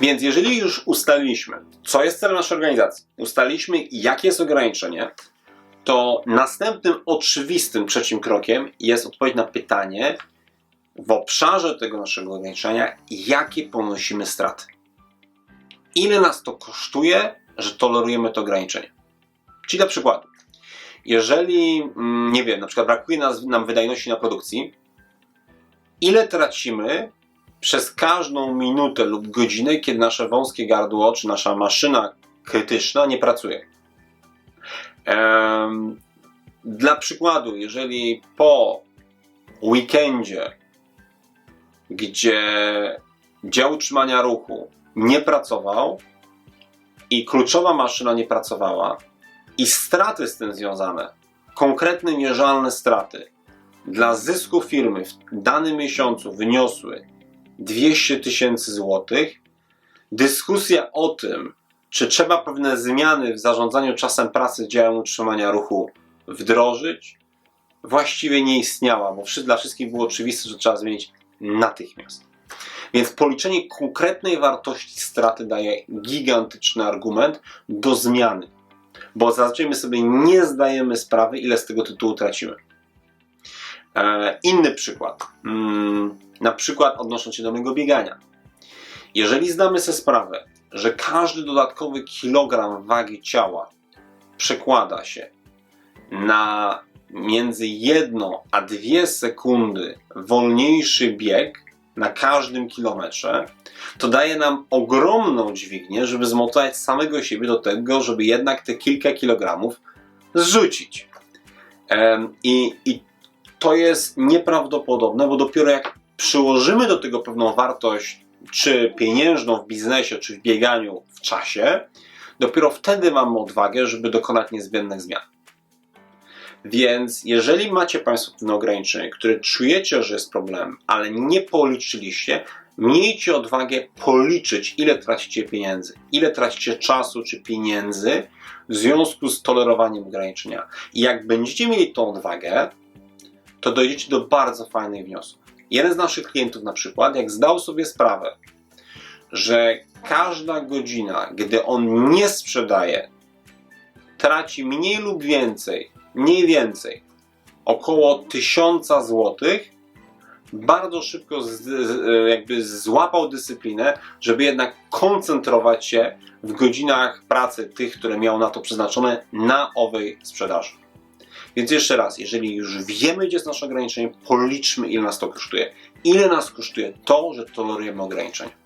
Więc jeżeli już ustaliliśmy, co jest celem naszej organizacji, ustaliliśmy, jakie jest ograniczenie, to następnym oczywistym trzecim krokiem jest odpowiedź na pytanie w obszarze tego naszego ograniczenia, jakie ponosimy straty. Ile nas to kosztuje, że tolerujemy to ograniczenie. Czyli dla przykładu, jeżeli, mm, nie wiem, na przykład brakuje nam wydajności na produkcji, ile tracimy przez każdą minutę lub godzinę, kiedy nasze wąskie gardło czy nasza maszyna krytyczna nie pracuje. Em, Dla przykładu, jeżeli po weekendzie, gdzie dział utrzymania ruchu nie pracował i kluczowa maszyna nie pracowała i straty z tym związane, konkretne mierzalne straty dla zysku firmy w danym miesiącu wyniosły 200 tysięcy złotych, dyskusja o tym, czy trzeba pewne zmiany w zarządzaniu czasem pracy działem utrzymania ruchu wdrożyć, właściwie nie istniała, bo dla wszystkich było oczywiste, że trzeba zmienić natychmiast. Więc policzenie konkretnej wartości straty daje gigantyczny argument do zmiany, bo zazwyczaj my sobie nie zdajemy sprawy, ile z tego tytułu tracimy. E, inny przykład. Na przykład odnosząc się do mojego biegania. Jeżeli zdamy sobie sprawę, że każdy dodatkowy kilogram wagi ciała przekłada się na między 1 a 2 sekundy wolniejszy bieg na każdym kilometrze, to daje nam ogromną dźwignię, żeby zmotywować samego siebie do tego, żeby jednak te kilka kilogramów zrzucić. I, I to jest nieprawdopodobne, bo dopiero jak przyłożymy do tego pewną wartość, czy pieniężną w biznesie, czy w bieganiu w czasie, dopiero wtedy mamy odwagę, żeby dokonać niezbędnych zmian. Więc jeżeli macie Państwo pewne ograniczenie, które czujecie, że jest problem, ale nie policzyliście, miejcie odwagę policzyć, ile tracicie pieniędzy, ile tracicie czasu czy pieniędzy w związku z tolerowaniem ograniczenia. I jak będziecie mieli tą odwagę, to dojdziecie do bardzo fajnych wniosków. Jeden z naszych klientów, na przykład, jak zdał sobie sprawę, że każda godzina, gdy on nie sprzedaje, traci mniej lub więcej, mniej więcej około 1000 złotych, bardzo szybko z, jakby złapał dyscyplinę, żeby jednak koncentrować się w godzinach pracy tych, które miał na to przeznaczone, na owej sprzedaży. Więc jeszcze raz, jeżeli już wiemy, gdzie jest nasze ograniczenie, policzmy, ile nas to kosztuje. Ile nas kosztuje to, że tolerujemy ograniczenia.